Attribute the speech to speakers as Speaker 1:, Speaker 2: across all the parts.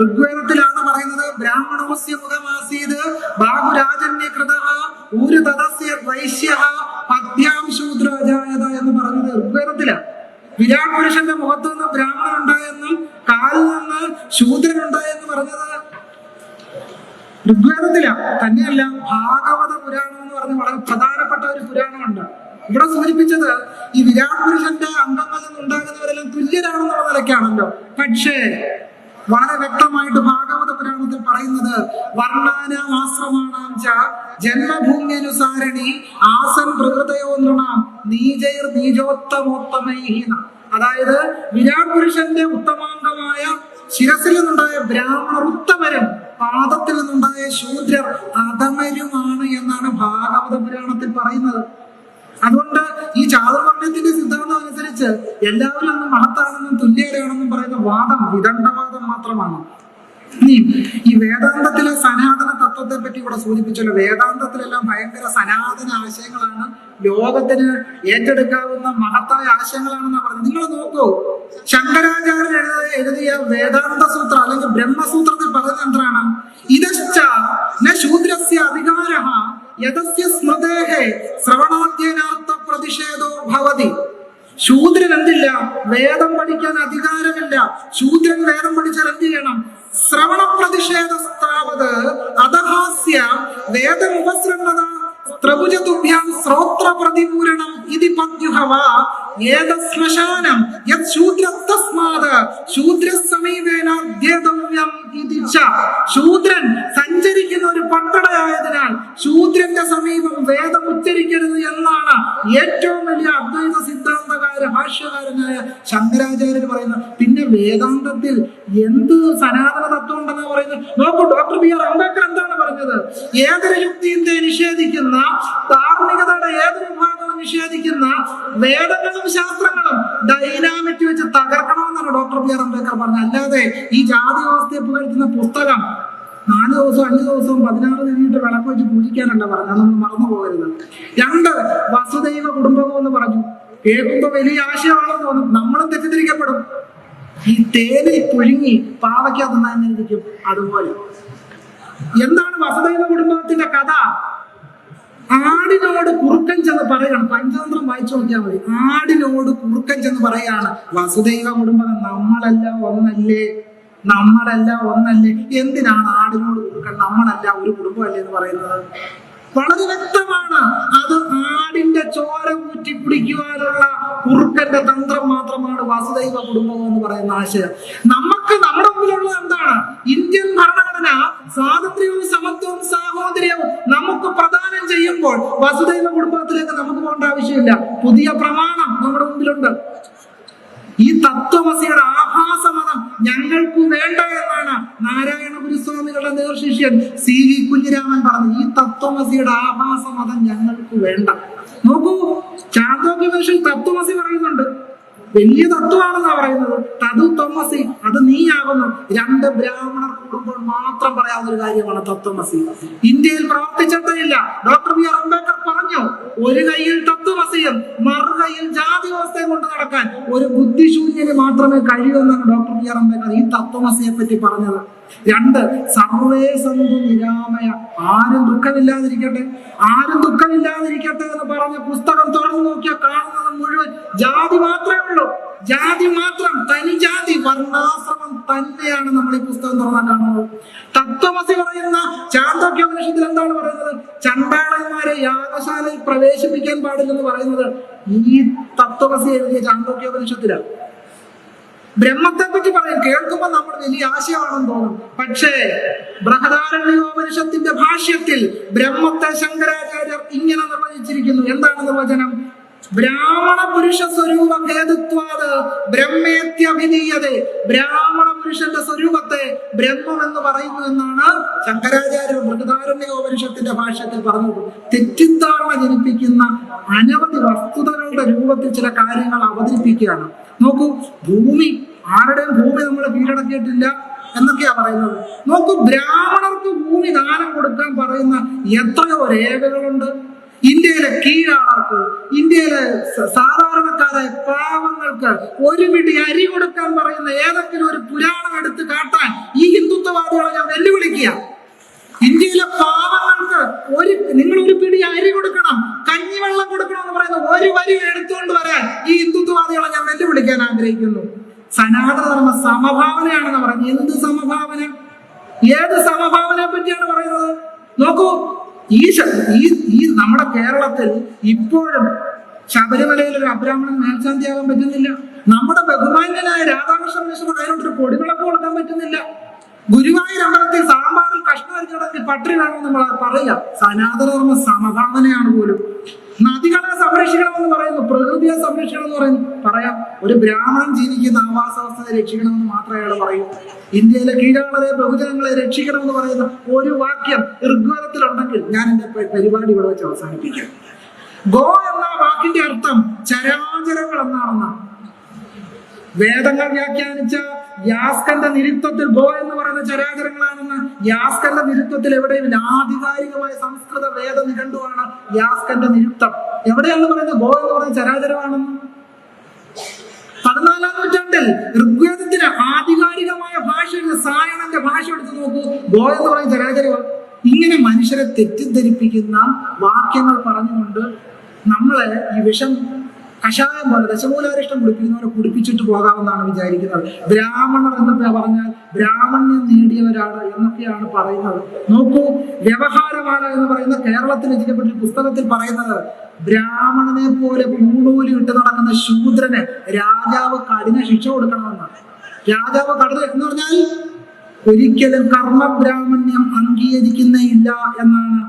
Speaker 1: ഋഗ്വേദത്തിലാണ് പറയുന്നത് ബ്രാഹ്മണോസ്യ മുഖമാസീത് ബാഹുരാജന്യകൃത ഒരു തദസ്യ വൈശ്യ പദ്യാം ശൂദ്രജായത എന്ന് പറഞ്ഞത് ഋഗ്വേദത്തിലാണ്. വിരാട് പുരുഷന്റെ മുഖത്തു നിന്ന് ബ്രാഹ്മണൻ ഉണ്ടായെന്നും കാലിൽ നിന്ന് ശൂദ്രൻ ഉണ്ടായെന്ന് പറഞ്ഞത് ഋഗ്വേദത്തിലാണ്. തന്നെയല്ല ഭാഗവത പുരാണം എന്ന് പറഞ്ഞ വളരെ പ്രധാനപ്പെട്ട ഒരു പുരാണമുണ്ട്. ഇവിടെ സൂചിപ്പിച്ചത് ഈ വിരാട് പുരുഷന്റെ അംഗങ്ങളിൽ നിന്നുണ്ടാകുന്നവരെല്ലാം തുല്യരാണെന്നുള്ള നിലയ്ക്കാണല്ലോ. പക്ഷേ വളരെ വ്യക്തമായിട്ട് ഭാഗവത പുരാണത്തിൽ പറയുന്നത് വർണാനാം ആശ്രമാണാം ച ജന്മഭൂമ്യനുസാരണി ആസൻ പ്രകൃതയോ നീജൈർ നീജോത്തമോത്തമൈഹീന അതായത് വിരാട് പുരുഷന്റെ ഉത്തമാംഗമായ ശിരസിൽ നിന്നുണ്ടായ ബ്രാഹ്മണർ ഉത്തമരും പാദത്തിൽ നിന്നുണ്ടായ ശൂദ്രർ അധമരുമാണ് എന്നാണ് ഭാഗവത പുരാണത്തിൽ പറയുന്നത്. അതുകൊണ്ട് ഈ ചാതുർവർണത്തിന്റെ സിദ്ധാന്തം അനുസരിച്ച് എല്ലാവരും അന്ന് മഹത്താണെന്നും തുല്യരാണെന്നും പറയുന്ന വാദം വിദണ്ഡവാദം മാത്രമാണ്. ഇനി ഈ വേദാന്തത്തിലെ സനാതന തത്വത്തെ പറ്റി ഇവിടെ സൂചിപ്പിച്ചല്ലോ. വേദാന്തത്തിലെല്ലാം ഭയങ്കര സനാതന ആശയങ്ങളാണ്. ലോകത്തിന് ഏറ്റെടുക്കാവുന്ന മഹത്തായ ആശയങ്ങളാണെന്നാണ് പറഞ്ഞത്. നിങ്ങൾ നോക്കൂ. ശങ്കരാചാര്യൻ എഴുതിയ എഴുതിയ വേദാന്ത സൂത്രം അല്ലെങ്കിൽ ബ്രഹ്മസൂത്രത്തിൽ പറയുന്നത് എന്താണ്? ഇതശ്ച ന ശൂദ്രസ്യ അധികാര യഥസ്യ സ്മൃതേഹേ ശ്രവണാധ്യനാർത്ഥ പ്രതിഷേധോ ഭവതി. ശൂദ്രൻ എന്തില്ല? വേദം പഠിക്കാൻ അധികാരമില്ല. ശൂദ്രൻ വേദം പഠിച്ചാൽ എന്ത് ചെയ്യണം? ശ്രവണ പ്രതിഷേധസ്ഥാവത് അധഹാസ്യ വേദമുപസൃണത ത്രഭുജതുഭ്യാം ശ്രോത്ര പ്രതിപൂരണം ഇതി പദ്യുഹവ. ഏത ശ്മശാനം യത് ശൂദ്ര തസ്മാത് ശൂദ്ര സമീപേനാദ്യതവ്യം ഇതി ച. ശൂദ്രൻ സഞ്ചരിക്കുന്ന ഒരു പട്ടടയായതിനാൽ ശൂദ്രന്റെ സമീപം വേദം ഉച്ചരിക്കരുത് എന്നാണ് ഏറ്റവും വലിയ അദ്വൈത സിദ്ധാന്തകാര ഭാഷ്യകാരനായ ശങ്കരാചാര്യർ പറയുന്ന പിന്നെ വേദാന്തത്തിൽ എന്ത് സനാതന തത്വം ഉണ്ടെന്നാ പറയുന്നത്? നോക്കൂ ഡോക്ടർ ബി ആർ അംബേദ്കർ എന്താണ് പറഞ്ഞത്? ഏതൊരു യുക്തിയും നിഷേധിക്കുന്ന ധാർമ്മികതയുടെ ഏതൊരു വിഭാഗവും നിഷേധിക്കുന്ന വേദങ്ങളും ശാസ്ത്രങ്ങളും ഡൈനാമിക് വെച്ച് തകർക്കണമെന്നാണ് ഡോക്ടർ ബി ആർ അംബേദ്കർ പറഞ്ഞത്. അല്ലാതെ ഈ ജാതി വ്യവസ്ഥയെ പുകഴ്ത്തുന്ന പുസ്തകം നാല് ദിവസവും അഞ്ചു ദിവസവും പതിനാറ് കഴിഞ്ഞിട്ട് വിളക്ക് വെച്ച് പൂജിക്കാനല്ല അതൊന്നും നമ്മൾ മറന്നു പോകരുത് രണ്ട് വസുദൈവ കുടുംബമോ എന്ന് പറഞ്ഞു. കേൾക്കുമ്പോ വലിയ ആശയമാണെന്ന് തോന്നും. നമ്മളും തെറ്റിദ്ധരിക്കപ്പെടും. ഈ തേനിൽ പുഴുങ്ങി പാവയ്ക്ക തിന്നാനിരിക്കും അതുപോലെ. എന്താണ് വസുദൈവ കുടുംബത്തിന്റെ കഥ? ആടിനോട് കുറുക്കൻ ചെന്ന് പറയണം പഞ്ചതന്ത്രം വായിച്ചു നോക്കിയാൽ മതി. ആടിനോട് കുറുക്കൻ ചെന്ന് പറയാണ് വസുദൈവ കുടുംബം നമ്മളല്ല ഒന്നല്ലേ? നമ്മളല്ല ഒന്നല്ലേ? എന്തിനാണ് ആടിനോട് കുറുക്കൻ നമ്മളല്ല ഒരു കുടുംബമല്ലേ എന്ന് പറയുന്നത്? വളരെ വ്യക്തമാണ്. അത് ആടിന്റെ ചോര ഊറ്റി കുടിക്കുവാനുള്ള കുറുക്കന്റെ തന്ത്രം മാത്രമാണ് വാസുദൈവ കുടുംബം എന്ന് പറയുന്ന ആശയം. നമുക്ക് നമ്മുടെ മുമ്പിലുള്ളത് എന്താണ്? ഇന്ത്യൻ ഭരണഘടന സ്വാതന്ത്ര്യവും സമത്വവും സാഹോദര്യവും നമുക്ക് പ്രദാനം ചെയ്യുമ്പോൾ വസുദൈവ കുടുംബത്തിലേക്ക് നമുക്ക് പോകേണ്ട ആവശ്യമില്ല. പുതിയ പ്രമാണം നമ്മുടെ മുമ്പിലുണ്ട്. ഈ തത്വമസിയുടെ ആഭാസമതം ഞങ്ങൾക്ക് വേണ്ട എന്നാണ് നാരായണ ഗുരുസ്വാമികളുടെ നേർശിഷ്യൻ സി വി കുഞ്ഞിരാമൻ പറഞ്ഞു ഈ തത്വമസിയുടെ ആഭാസ മതം ഞങ്ങൾക്ക് വേണ്ട. നോക്കൂ ചാന്തോക്യവേഷൻ തത്വമസി പറയുന്നുണ്ട്. വലിയ തത്വമാണെന്നാ പറയുന്നത്. തതു തോമസി അത് നീയാകുന്നു. രണ്ട് ബ്രാഹ്മണർ കൂടുമ്പോൾ മാത്രം പറയാവുന്ന ഒരു കാര്യമാണ് തത്വമസി. ഇന്ത്യയിൽ പ്രവർത്തിച്ചിട്ടില്ല ഡോക്ടർ ബി അംബേദ്കർ പറഞ്ഞു ഒരു കയ്യിൽ തത്വമസിയും മറുകയിൽ ജാതി വ്യവസ്ഥയും കൊണ്ട് നടക്കാൻ ഒരു ബുദ്ധിശൂന്യന് മാത്രമേ കഴിയൂ എന്നാണ് ഡോക്ടർ ബി ആർ അംബേദ്കർ ഈ തത്വമസിയെ പറ്റി പറഞ്ഞത്. രണ്ട് സർവേ സന്തു നിരാമയ. ആരും ദുഃഖമില്ലാതിരിക്കട്ടെ. ആരും ദുഃഖമില്ലാതിരിക്കട്ടെ എന്ന് പറഞ്ഞ പുസ്തകം തുറന്നു നോക്കിയാൽ കാണുന്നത് മുഴുവൻ ജാതി മാത്രമേ ഉള്ളൂ. ജാതി മാത്രം തനി ജാതി വർണാശ്രമം തന്നെയാണ് നമ്മൾ ഈ പുസ്തകം തുറന്നാൽ കാണുന്നത്. തത്വമസി പറയുന്ന ചാന്തോക്യോപനിഷത്തിൽ എന്താണ് പറയുന്നത്? ചണ്ടാളന്മാരെ യാഗശാലയിൽ പ്രവേശിപ്പിക്കാൻ പാടില്ലെന്ന് പറയുന്നത് ഈ തത്വമസി എഴുതിയ ചാന്തോക്യോപനിഷത്തിലാണ് ബ്രഹ്മത്തെ പറ്റി പറയും കേൾക്കുമ്പോൾ നമ്മൾ വലിയ ആശയമാണെന്ന് തോന്നും. പക്ഷേ ബൃഹദാരണ്യോപനിഷത്തിന്റെ ഭാഷ്യത്തിൽ ബ്രഹ്മത്തെ ശങ്കരാചാര്യർ ഇങ്ങനെ നിർവചിച്ചിരിക്കുന്നു. എന്താണ് നിർവചനം? ബ്രാഹ്മണ പുരുഷ സ്വരൂപ ഭേദത്വാത് ബ്രഹ്മേത്യഭിനീയത. ബ്രാഹ്മണ പുരുഷന്റെ സ്വരൂപത്തെ ബ്രഹ്മം എന്ന് പറയുന്നു എന്നാണ് ശങ്കരാചാര്യ ബൃഹദാരണ്യോപനിഷത്തിന്റെ ഭാഷത്തിൽ പറഞ്ഞത്. തെറ്റിദ്ധാരണ ജനിപ്പിക്കുന്ന അനവധി വസ്തുതകളുടെ രൂപത്തിൽ ചില കാര്യങ്ങൾ അവതരിപ്പിക്കുകയാണ്. നോക്കൂ ഭൂമി ആരുടെയും ഭൂമി നമ്മൾ കീഴടക്കിയിട്ടില്ല എന്നൊക്കെയാ പറയുന്നത്. നോക്കൂ ബ്രാഹ്മണർക്ക് ഭൂമി ദാനം കൊടുക്കാൻ പറയുന്ന എത്രയോ രേഖകളുണ്ട്. ഇന്ത്യയിലെ കീഴാളർക്ക് ഇന്ത്യയിലെ പാവങ്ങൾക്ക് ഒരു പിടി അരി കൊടുക്കാൻ പറയുന്ന ഏതെങ്കിലും ഒരു പുരാണം എടുത്ത് കാട്ടാൻ ഈ ഹിന്ദുത്വവാദികളെ ഞാൻ വെല്ലുവിളിക്കുക. ഇന്ത്യയിലെ പാവങ്ങൾക്ക് ഒരു നിങ്ങൾ ഒരു പിടി അരി കൊടുക്കണം കഞ്ഞിവെള്ളം കൊടുക്കണം എന്ന് പറയുന്ന ഒരു വരി എടുത്തുകൊണ്ട് വരാൻ ഈ ഹിന്ദുത്വവാദികളെ ഞാൻ വെല്ലുവിളിക്കാൻ ആഗ്രഹിക്കുന്നു. സനാതനധർമ്മ സമഭാവനയാണെന്ന് പറഞ്ഞു എന്ത് സമഭാവന? ഏത് സമഭാവനയെ പറ്റിയാണ് പറയുന്നത്? നോക്കൂ ഈ ഈ നമ്മുടെ കേരളത്തിൽ ഇപ്പോഴും ശബരിമലയിൽ ഒരു അബ്രാഹ്മണൻ മേൽശാന്തിയാകാൻ പറ്റുന്നില്ല. നമ്മുടെ ബഹുമാന്യനായ രാധാകൃഷ്ണ മിശ്രം അതിനോടൊരു പൊടിവിളക്ക് കൊടുക്കാൻ പറ്റുന്നില്ല. ഗുരുവായൂർ അമ്പലത്തിൽ സാമ്പാറിൽ കഷ്ണം അരിഞ്ഞിടത്തിൽ പട്ടിണി വേണമെന്ന് നമ്മൾ പറയുക സനാതനധർമ്മ സമഭാവനയാണ് പോലും. നദികളെ സംരക്ഷിക്കണമെന്ന് പറയുന്നു പ്രകൃതിയെ സംരക്ഷിക്കണം എന്ന് പറയുന്നു. പറയാം ഒരു ബ്രാഹ്മണൻ ജീവിക്കുന്ന ആവാസവസ്ഥയെ രക്ഷിക്കണമെന്ന് മാത്രമേ അയാൾ പറയൂ. ഇന്ത്യയിലെ കീഴാളരെ ബഹുജനങ്ങളെ രക്ഷിക്കണമെന്ന് പറയുന്ന ഒരു വാക്യം ഋഗ്വേദത്തിലുണ്ടെങ്കിൽ ഞാൻ എന്റെ പരിപാടി ഇവിടെ വെച്ച് അവസാനിപ്പിക്കാം. ഗോ എന്ന വാക്കിന്റെ അർത്ഥം ചരാചരങ്ങൾ എന്നാണെന്ന വേദങ്ങൾ വ്യാഖ്യാനിച്ച യാസ്കന്റെ നിരുത്വത്തിൽ ഗോ എന്ന് പറയുന്ന ചരാചരങ്ങളാണെന്ന് യാസ്കന്റെ നിരുത്വത്തിൽ എവിടെയും ആധികാരികമായ സംസ്കൃത വേദ നിഘണ്ടുവാണ് യാസ്കന്റെ നിരുത്തം എവിടെയാണ് പറയുന്നത് ഗോ എന്ന് പറയുന്ന ചരാചരമാണെന്ന്? പതിനാലാം നൂറ്റാണ്ടിൽ ഋഗ്വേദത്തിന് ആധികാരികമായ ഭാഷ സായണന്റെ ഭാഷ എടുത്ത് നോക്കൂ. ഗോ എന്ന് പറയുന്ന ചരാചരമാണ്. ഇങ്ങനെ മനുഷ്യരെ തെറ്റിദ്ധരിപ്പിക്കുന്ന വാക്യങ്ങൾ പറഞ്ഞുകൊണ്ട് നമ്മളെ ഈ വിഷം കഷായം പോലെ ദശമൂലാരിഷ്ടം കുടിപ്പിക്കുന്നവരെ കുടിപ്പിച്ചിട്ട് പോകാമെന്നാണ് വിചാരിക്കുന്നത്. ബ്രാഹ്മണർ എന്നൊക്കെ പറഞ്ഞാൽ ബ്രാഹ്മണ്യം നേടിയവരാണ് എന്നൊക്കെയാണ് പറയുന്നത്. നോക്കൂ വ്യവഹാരമാല എന്ന് പറയുന്ന കേരളത്തിൽ രചിക്കപ്പെട്ട പുസ്തകത്തിൽ പറയുന്നത് ബ്രാഹ്മണനെ പോലെ പൂണൂലി ഇട്ട് നടക്കുന്ന ശൂദ്രന് രാജാവ് കഠിന ശിക്ഷ കൊടുക്കണമെന്നാണ്. രാജാവ് കഠിന എന്ന് പറഞ്ഞാൽ ഒരിക്കലും കർമ്മബ്രാഹ്മണ്യം അംഗീകരിക്കുന്നില്ല എന്നാണ്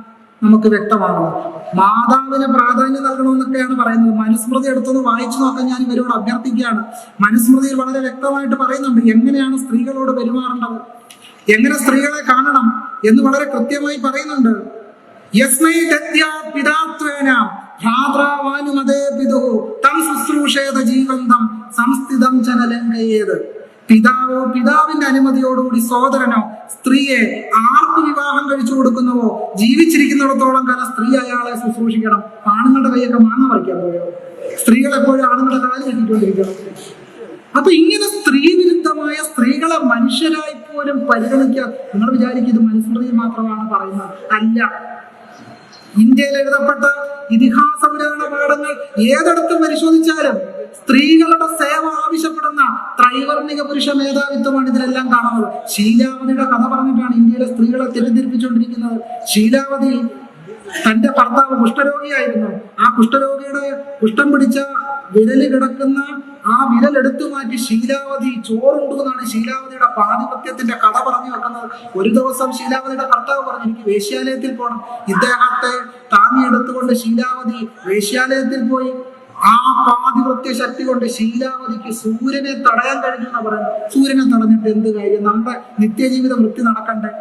Speaker 1: നമുക്ക് വ്യക്തമാകുന്നത് മാതാവിന് പ്രാധാന്യം നൽകണമെന്നൊക്കെയാണ് പറയുന്നത്. മനുസ്മൃതി എടുത്തൊന്ന് വായിച്ചു നോക്കാൻ ഞാൻ ഇവരോട് അഭ്യർത്ഥിക്കുകയാണ്. മനുസ്മൃതിയിൽ വളരെ വ്യക്തമായിട്ട് പറയുന്നുണ്ട് എങ്ങനെയാണ് സ്ത്രീകളോട് പെരുമാറേണ്ടത്? എങ്ങനെ സ്ത്രീകളെ കാണണം എന്ന് വളരെ കൃത്യമായി പറയുന്നുണ്ട്. പിതാത്വേന ഭ്രാത്രാവാനുമതേ പിതു തം ശുശ്രൂഷേത ജീവന്തം സംസ്ഥിതം ചനലങ്കയേത് പിതാവോ പിതാവിന്റെ അനുമതിയോടുകൂടി സോദരനോ സ്ത്രീയെ ആർക്ക് വിവാഹം കഴിച്ചു കൊടുക്കുന്നുവോ? ജീവിച്ചിരിക്കുന്നിടത്തോളം കാലം സ്ത്രീ അയാളെ ശുശ്രൂഷിക്കണം. ആണുങ്ങളുടെ കൈയൊക്കെ മാങ്ങ പറിക്കാൻ പോയോ? സ്ത്രീകൾ എപ്പോഴും ആണുങ്ങളുടെ കാലം കെട്ടിക്കൊണ്ടിരിക്കണം. അപ്പൊ ഇങ്ങനെ സ്ത്രീ വിരുദ്ധമായ സ്ത്രീകളെ മനുഷ്യരായി പോലും പരിഗണിക്കുക നിങ്ങൾ വിചാരിക്കും ഇത് മനുസ്മൃതി മാത്രമാണ് പറയുന്നത്. അല്ല ഇന്ത്യയിൽ എഴുതപ്പെട്ട ഇതിഹാസ പുരാണ പാഠങ്ങൾ ഏതെടുത്തും പരിശോധിച്ചാലും സ്ത്രീകളുടെ സേവ ആവശ്യപ്പെടുന്ന ത്രൈവർണിക പുരുഷ മേധാവിത്വമാണ് ഇതിലെല്ലാം കാണുന്നത്. ശീലാവതിയുടെ കഥ പറഞ്ഞിട്ടാണ് ഇന്ത്യയിലെ സ്ത്രീകളെ തെറ്റിദ്ധരിപ്പിച്ചുകൊണ്ടിരിക്കുന്നത്. ശീലാവതി തന്റെ ഭർത്താവ് കുഷ്ഠരോഗിയായിരുന്നു. ആ കുഷ്ഠരോഗിയുടെ കുഷ്ഠം പിടിച്ച വിരൽ കിടക്കുന്ന ആ വിരൽ എടുത്തു മാറ്റി ശീലാവതി ചോറുണ്ടു എന്നാണ് ശീലാവതിയുടെ പാതിപത്യത്തിന്റെ കഥ പറഞ്ഞു വെക്കുന്നത്. ഒരു ദിവസം ശീലാവതിയുടെ ഭർത്താവ് പറഞ്ഞു എനിക്ക് വേശ്യാലയത്തിൽ പോകണം ഇദ്ദേഹത്തെ താങ്ങി എടുത്തുകൊണ്ട് ശീലാവതി വേശ്യാലയത്തിൽ പോയി. ആ പാതിവൃത്യ ശക്തി കൊണ്ട് ശീലാവതിക്ക് സൂര്യനെ തടയാൻ കഴിഞ്ഞു എന്ന് പറയുന്നത്. സൂര്യനെ തടഞ്ഞിട്ട് എന്ത് കാര്യം? നമ്മുടെ നിത്യജീവിത വൃത്തി നടക്കണ്ടേ?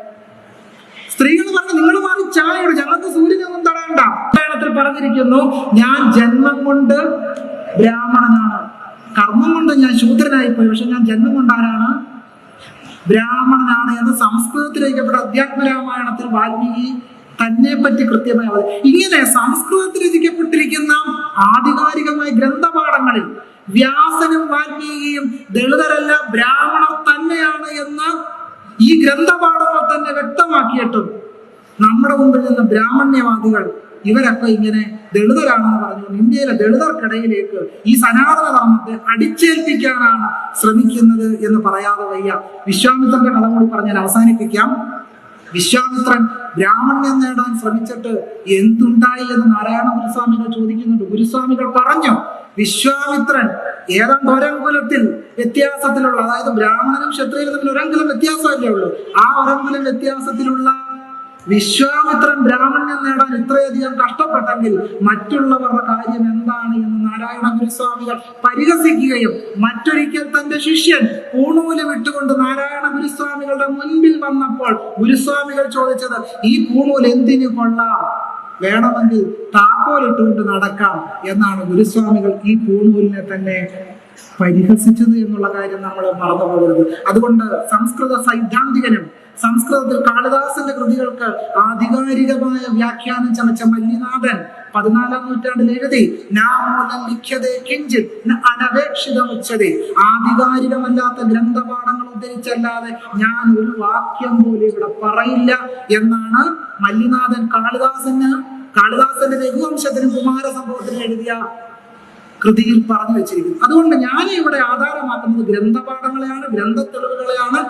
Speaker 1: സ്ത്രീകൾ പറഞ്ഞു നിങ്ങൾ മാറി ചായയോട് ഞങ്ങൾക്ക് സൂര്യനൊന്നും തടയണ്ട. പറഞ്ഞിരിക്കുന്നു ഞാൻ ജന്മം കൊണ്ട് ബ്രാഹ്മണനാണ്. കർമ്മം കൊണ്ട് ഞാൻ ശൂദ്രനായി പോയി. പക്ഷെ ഞാൻ ജന്മം കൊണ്ടാരാണ് ബ്രാഹ്മണനാണ് എന്ന് സംസ്കൃതത്തിലേക്കപ്പെട്ട അധ്യാത്മരാമായണത്തിൽ വാൽമീകി തന്നെ പറ്റി കൃത്യമായി അവർ ഇങ്ങനെ സംസ്കൃതത്തിൽ രചിക്കപ്പെട്ടിരിക്കുന്ന ആധികാരികമായ ഗ്രന്ഥപാഠങ്ങളിൽ വ്യാസനും വാൽമീകിയും ദളിതരല്ല ബ്രാഹ്മണർ തന്നെയാണ് എന്ന് ഈ ഗ്രന്ഥപാഠങ്ങൾ തന്നെ വ്യക്തമാക്കിയിട്ടും നമ്മുടെ മുമ്പിൽ നിന്ന് ബ്രാഹ്മണ്യവാദികൾ ഇവരൊക്കെ ഇങ്ങനെ ദളിതരാണെന്ന് പറഞ്ഞുകൊണ്ട് ഇന്ത്യയിലെ ദളിതർക്കിടയിലേക്ക് ഈ സനാതന ധർമ്മത്തെ അടിച്ചേൽപ്പിക്കാനാണ് ശ്രമിക്കുന്നത് എന്ന് പറയാതെ വയ്യ. വിശ്വാമിത്രന്റെ കഥ കൂടി പറഞ്ഞാൽ അവസാനിപ്പിക്കാം. വിശ്വാമിത്രൻ ബ്രാഹ്മണ്യം നേടാൻ ശ്രമിച്ചിട്ട് എന്തുണ്ടായി എന്ന് നാരായണ ഗുരുസ്വാമികൾ ചോദിക്കുന്നുണ്ട്. ഗുരുസ്വാമികൾ പറഞ്ഞു വിശ്വാമിത്രൻ ഏതാണ്ട് ഒരങ്കുലത്തിൽ വ്യത്യാസത്തിലുള്ള അതായത് ബ്രാഹ്മണനും ക്ഷത്രിയനും തമ്മിൽ ഒരങ്കുലം വ്യത്യാസമല്ലേ ഉള്ളൂ. ആ ഒരങ്കുലം വ്യത്യാസത്തിലുള്ള വിശ്വാമിത്രൻ ബ്രാഹ്മണ്യം നേടാൻ ഇത്രയധികം കഷ്ടപ്പെട്ടെങ്കിൽ മറ്റുള്ളവരുടെ കാര്യം എന്താണ് എന്ന് നാരായണ ഗുരുസ്വാമികൾ പരിഹസിക്കുകയും മറ്റൊരിക്കൽ തന്റെ ശിഷ്യൻ പൂണൂൽ വിട്ടുകൊണ്ട് നാരായണ ഗുരുസ്വാമികളുടെ മുൻപിൽ വന്നപ്പോൾ ഗുരുസ്വാമികൾ ചോദിച്ചത് ഈ പൂണൂൽ എന്തിനു കൊള്ളാം? വേണമെങ്കിൽ താക്കോലിട്ടുകൊണ്ട് നടക്കാം എന്നാണ് ഗുരുസ്വാമികൾ ഈ പൂണൂലിനെ തന്നെ പരിഹസിച്ചത് എന്നുള്ള കാര്യം നമ്മൾ മറന്നു പോകരുത് അതുകൊണ്ട് സംസ്കൃത സൈദ്ധാന്തികനും സംസ്കൃതത്തിൽ കാളിദാസന്റെ കൃതികൾക്ക് ആധികാരികമായ വ്യാഖ്യാനം ചമച്ച മല്ലിനാഥൻ പതിനാലാം നൂറ്റാണ്ടിൽ എഴുതി ലിഖ്യതേ കിഞ്ചിൽ അനപേക്ഷിതമുച്ചതേ. ആധികാരികമല്ലാത്ത ഗ്രന്ഥപാഠങ്ങൾ ഉദ്ധരിച്ചല്ലാതെ ഞാൻ ഒരു വാക്യം പോലും ഇവിടെ പറയില്ല എന്നാണ് മല്ലിനാഥൻ കാളിദാസന് കാളിദാസന്റെ രഘുവംശത്തിനും കുമാര സംഭവത്തിനും എഴുതിയ കൃതിയിൽ പറഞ്ഞു വെച്ചിരിക്കുന്നു അതുകൊണ്ട് ഞാൻ ഇവിടെ ആധാരമാക്കുന്നത് ഗ്രന്ഥപാഠങ്ങളെയാണ് ഗ്രന്ഥത്തെളിവുകൾ എടുത്ത്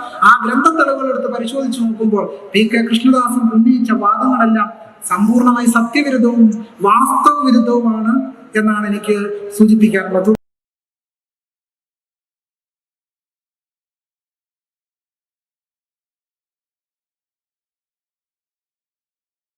Speaker 1: പരിശോധിച്ച് നോക്കുമ്പോൾ പി കെ കൃഷ്ണദാസൻ ഉന്നയിച്ച വാദങ്ങളെല്ലാം സമ്പൂർണമായി സത്യവിരുദ്ധവും വാസ്തവ വിരുദ്ധവുമാണ് എന്നാണ് എനിക്ക് സൂചിപ്പിക്കാനുള്ളത്.